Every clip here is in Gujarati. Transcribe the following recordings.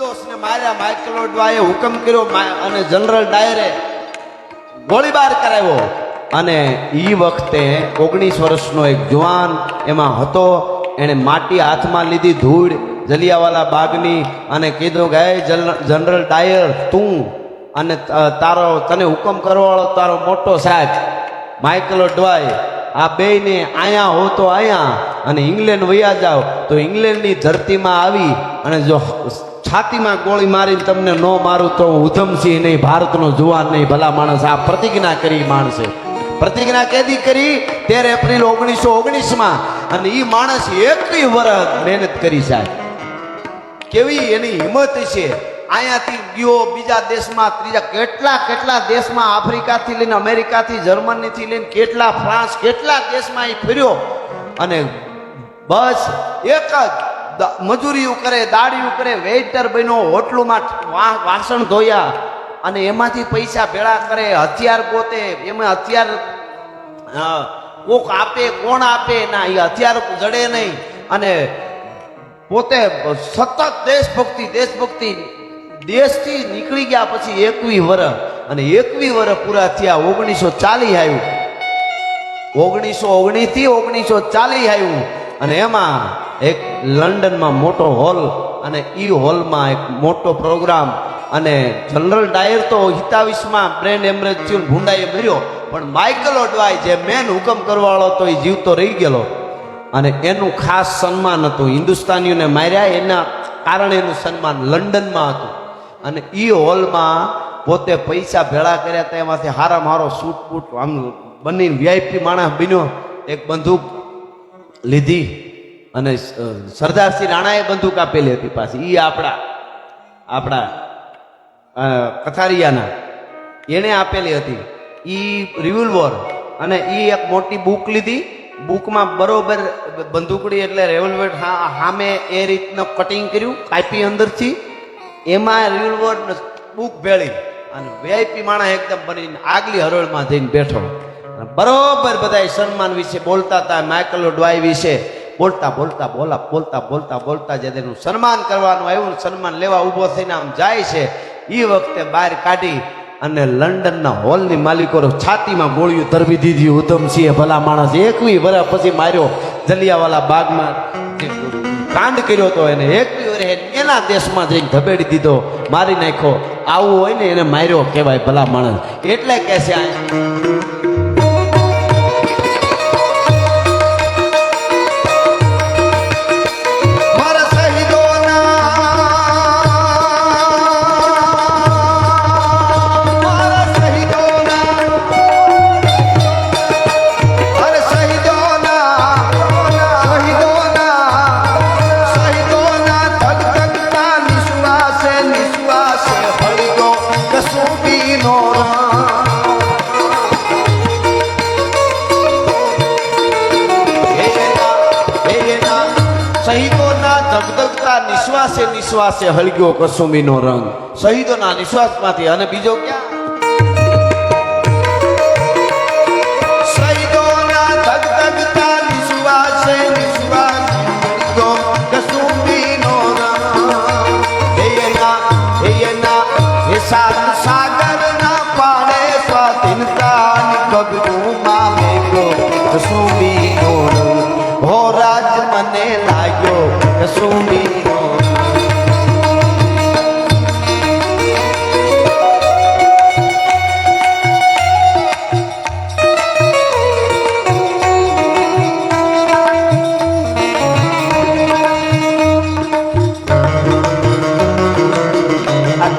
નિર્દોષને માર્યા, માઇકલ ઓડવાએ હુકમ કર્યો અને જનરલ ડાયરે ગોળીબાર કરાવ્યો. અને એ વખતે ઓગણીસ વર્ષનો એક જુવાન એમાં હતો. એણે માટી હાથમાં લીધી ધૂળ, જલિયાવાલા બાગની, અને કીધું કે જન- જનરલ ડાયર, તું અને તારો, તને હુકમ કરવાવાળો તારો મોટો સાહેબ માઇકલ ઓડવાય આ બેયને અહીંયા હો તો અહીંયા અને ઇંગ્લેન્ડ વયા જાઓ તો ઇંગ્લેન્ડની ધરતીમાં આવી, અને જો છાતીમાં ગોળી મારીને તમને ન મારું તો હું ઉધમસિંહ નહીં, ભારતનો જુવાન નહીં, ભલા માણસ. આ પ્રતિજ્ઞા કરી માણસે. પ્રતિજ્ઞા કેદી કરી? તેર એપ્રિલ ઓગણીસો ઓગણીસમાં. અને એ માણસ એકવી વર્ષ મહેનત કરી સાહેબ. કેવી એની હિંમત છે? અહીંયાથી ગયો બીજા દેશમાં, ત્રીજા કેટલા કેટલા દેશમાં? આફ્રિકાથી લઈને અમેરિકાથી, જર્મનીથી લઈને કેટલા ફ્રાન્સ, કેટલા દેશમાં એ ફર્યો? અને બસ એક જ મજૂરીઓ કરે દાડીઓ કરે, વેઇટર બન્યો, હોટલોમાં વાસણ ધોયા અને એમાંથી પૈસા ભેળા કરે, હથિયાર ગોતે એમાં હથિયાર કોક આપે, કોણ આપે, ના, એ હથિયાર જડે નહીં. અને પોતે સતત દેશભક્તિ દેશભક્તિ, દેશથી નીકળી ગયા પછી એકવી વર્ષ અને એકવી વર્ષ પૂરા થયા, ઓગણીસો ચાલીસ આવ્યું. ઓગણીસો ઓગણીસથી ઓગણીસો ચાલીસ આવ્યું. અને એમાં એક લંડનમાં મોટો હોલ અને એ હોલમાં એક મોટો પ્રોગ્રામ અને જનરલ ડાયર તો હિતાવીસમાં બ્રેન એમરેજ થયું ભૂંડાએ મર્યો પણ માઇકલ ઓડવાય જે મેન હુકમ કરવાવાળો તો એ જીવતો રહી ગયેલો. અને એનું ખાસ સન્માન હતું. હિન્દુસ્તાનીઓને માર્યા, એના કારણે એનું સન્માન લંડનમાં હતું. અને એ હોલમાં પોતે પૈસા ભેળા કર્યા હતા એમાંથી હારા મારો સૂટ બૂટ આમ બની વીઆઈપી માણસ બન્યો. એક બંદૂક લીધી અને સરદારસિંહ રાણાએ બંદૂક આપેલી હતી પાછી. એ આપણા આપણા કથારિયાના. એણે આપેલી હતી. એ રિવોલ્વર અને એ એક મોટી બુક લીધી. બુકમાં બરોબર બંદૂકડી એટલે રેવોલ્વર સામે એ રીતનું કટિંગ કર્યું, કાપી અંદરથી. એમાં રિવોલ્વર બુક ભેળી. અને વીઆઈપી માણસ એકદમ બનીને આગલી હરોળમાં જઈને બેઠો. બરોબર બધા સન્માન વિશે બોલતા હતા માઇકલ ડવાઈ વિશે બોલતા બોલતા, બોલા, બોલતા બોલતા બોલતા જે તેનું સન્માન કરવાનું આવ્યું સન્માન લેવા ઊભો થઈને આમ જાય છે. એ વખતે બહાર કાઢી અને લંડનના હોલની માલિકો છાતીમાં ગોળીઓ તરવી દીધી. ઉધમસિંહે ભલા માણસ એકવી વર્ષ પછી માર્યો જલિયાવાલા બાગમાં. કાંડ કર્યો હતો એને એકવી વરે એના દેશમાં જઈને ધબેડી દીધો, મારી નાખ્યો. આવું હોય ને એને માર્યો, કહેવાય ભલા માણસ. એટલે કહે છે શહીદોના ધગધગતા નિશ્વાસે નિશ્વાસે હળગ્યો કસુંબીનો રંગ શહીદોના નિશ્વાસમાંથી અને બીજો ક્યાં શહીદોના ધગધગતા નિશ્વાસે નિશ્વાસે હળગ્યો કસુંબીનો રંગ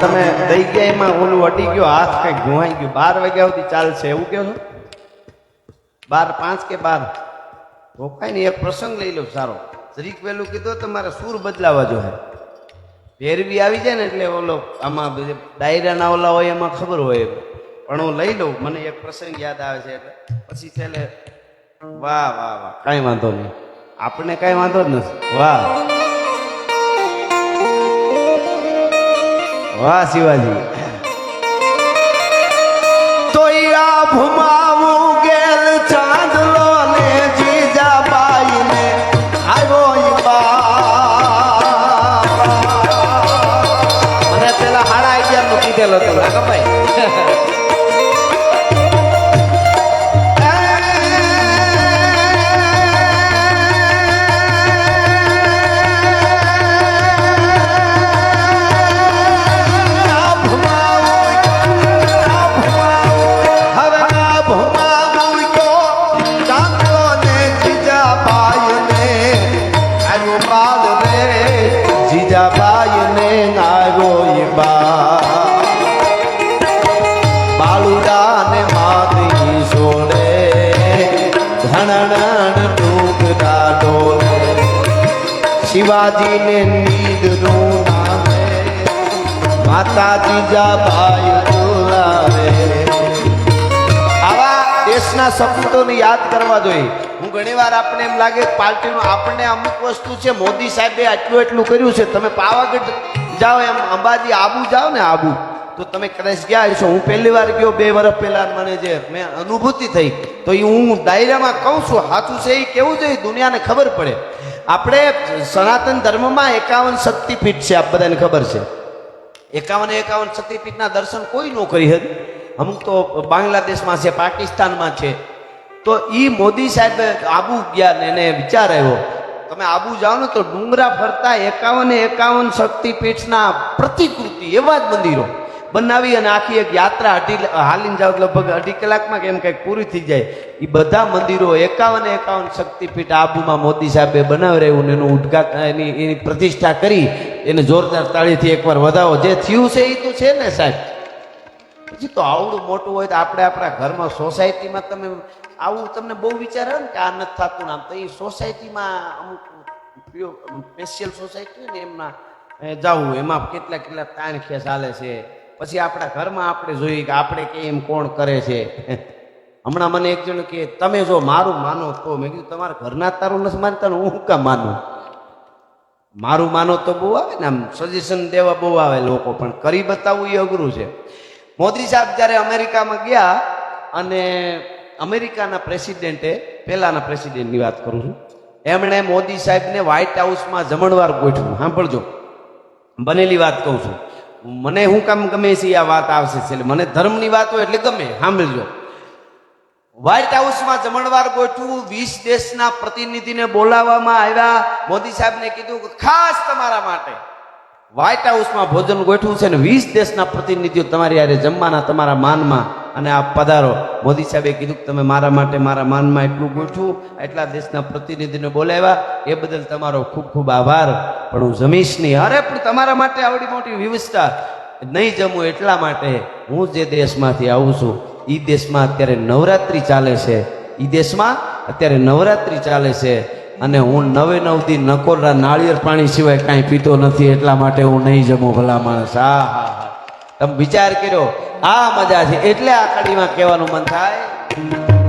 તમે દઈ ગયા એમાં ઓલું અટી ગયો, હાથ કઈ ગુવાઈ ગયો. બાર વાગ્યા સુધી ચાલશે, એવું કહો છો? બાર પાંચ કે બાર? રોકાય ને એક પ્રસંગ લઈ લો સારો. જરીક વહેલું કીધું તમારે સૂર બદલાવા જોઈએ. ભેરવી આવી જાય ને એટલે ઓલો આમાં ડાયરાના ઓલા હોય એમાં ખબર હોય પણ હું લઈ લઉં, મને એક પ્રસંગ યાદ આવે છે એટલે. પછી છેલ્લે, વાહ વાહ વાહ. કાંઈ વાંધો નહીં. આપણને કાંઈ વાંધો જ નથી. વાહ. વાહ, શિવાજી. તો આ ભુમાવું 干嘛？干嘛？શિવાજીને નીદનું નામે, માતાજી જા ભાઈ બોલાવે. આવા દેશના સપૂતોને યાદ કરવા જોઈએ. હું ઘણીવાર આપણે એમ લાગે પાર્ટીનું આપણને અમુક વસ્તુ છે, મોદી સાહેબે આટલું એટલું કર્યું છે, તમે પાવાગઢ જાઓ એમ, અંબાજી આબુ જાઓ ને આબુ. તો તમે કદાચ ગયા છો હું પહેલી વાર ગયો, બે વર્ષ પહેલા મને જે મેં અનુભૂતિ થઈ. તો એ હું ડાયરામાં કહું છું સાચું છે એ કેવું જોઈએ દુનિયાને ખબર પડે. આપણે સનાતન ધર્મમાં એકાવન શક્તિપીઠ છે, આપ બધાને ખબર છે. એકાવન એકાવન શક્તિપીઠના દર્શન કોઈ ન કરી હતી અમુક તો બાંગ્લાદેશમાં છે, પાકિસ્તાનમાં છે. તો એ મોદી સાહેબ આબુ ગયા એને વિચાર આવ્યો, તમે આબુ જાઓ ને તો ડુંગરા ફરતા એકાવન એકાવન શક્તિપીઠના પ્રતિકૃતિ એવા જ મંદિરો. બનાવી અને આખી એક યાત્રા અઢી હાલીને જાઓ, લગભગ અઢી કલાકમાં કેમ કંઈક પૂરી થઈ જાય. એ બધા મંદિરો એકાવન એકાવન શક્તિપીઠ આબુમાં મોદી સાહેબે બનાવી રહ્યું ને એનું ઉદઘાટન એની એની પ્રતિષ્ઠા કરી. એને જોરદાર તાળીથી એકવાર વધાવો. જે થયું છે એ તો છે ને સાહેબ. પછી તો આવડું મોટું હોય તો આપણે આપણા ઘરમાં સોસાયટીમાં તમે આવું તમને બહુ વિચાર આવે ને કે આ નથી થતું આમ, તો એ સોસાયટીમાં અમુક સ્પેશિયલ સોસાયટી હોય ને એમના જવું, એમાં કેટલા કેટલા તાણ હાલે છે. પછી આપણા ઘરમાં આપણે જોઈએ કે આપણે કે એમ કોણ કરે છે? હમણાં મને એક જણ કે, તમે જો મારું માનો તો. મેં કીધું, તમારા ઘરના તારું નથી માનતા હું કામ માનું? મારું માનો તો બહુ આવે ને, આમ સજેશન દેવા બહુ આવે લોકો, પણ કરી બતાવવું એ અઘરું છે. મોદી સાહેબ જ્યારે અમેરિકામાં ગયા અને અમેરિકાના પ્રેસિડેન્ટે, પહેલાના પ્રેસિડેન્ટની વાત કરું છું, એમણે મોદી સાહેબને વ્હાઇટ હાઉસમાં જમણવાર ગોઠવું સાંભળજો. બનેલી વાત કહું છું. મને હું કામ ગમે છે આ વાત આવશે એટલે મને ધર્મની વાત હોય એટલે ગમે. સાંભળજો. વ્હાઇટ હાઉસમાં જમણવાર ગોઠવું, વીસ દેશના પ્રતિનિધિને બોલાવવામાં આવ્યા. મોદી સાહેબને કીધું ખાસ તમારા માટે. વ્હાઇટ હાઉસમાં ભોજન ગોઠવું છે ને વીસ દેશના પ્રતિનિધિઓ તમારી યારે જમવાના, તમારા માનમાં અને આ પધારો. મોદી સાહેબે કીધું કે તમે મારા માટે, મારા માનમાં એટલું ગોઠવું એટલા દેશના પ્રતિનિધિને બોલાવ્યા. એ બદલ તમારો ખૂબ ખૂબ આભાર. પણ હું જમીશ નહીં. અરે, પણ તમારા માટે આવડી મોટી વ્યવસ્થા. નહીં જમું એટલા માટે. હું જે દેશમાંથી આવું છું એ દેશમાં અત્યારે નવરાત્રિ ચાલે છે. એ દેશમાં અત્યારે નવરાત્રિ ચાલે છે. અને હું નવે નવથી દી નકોરના નાળિયેર પાણી સિવાય કાંઈ પીતો નથી, એટલા માટે હું નહીં જમું ભલા માણસ. હા હા હા. તમે વિચાર કર્યો આ મજા છે એટલે આ કડીમાં કહેવાનું મન થાય?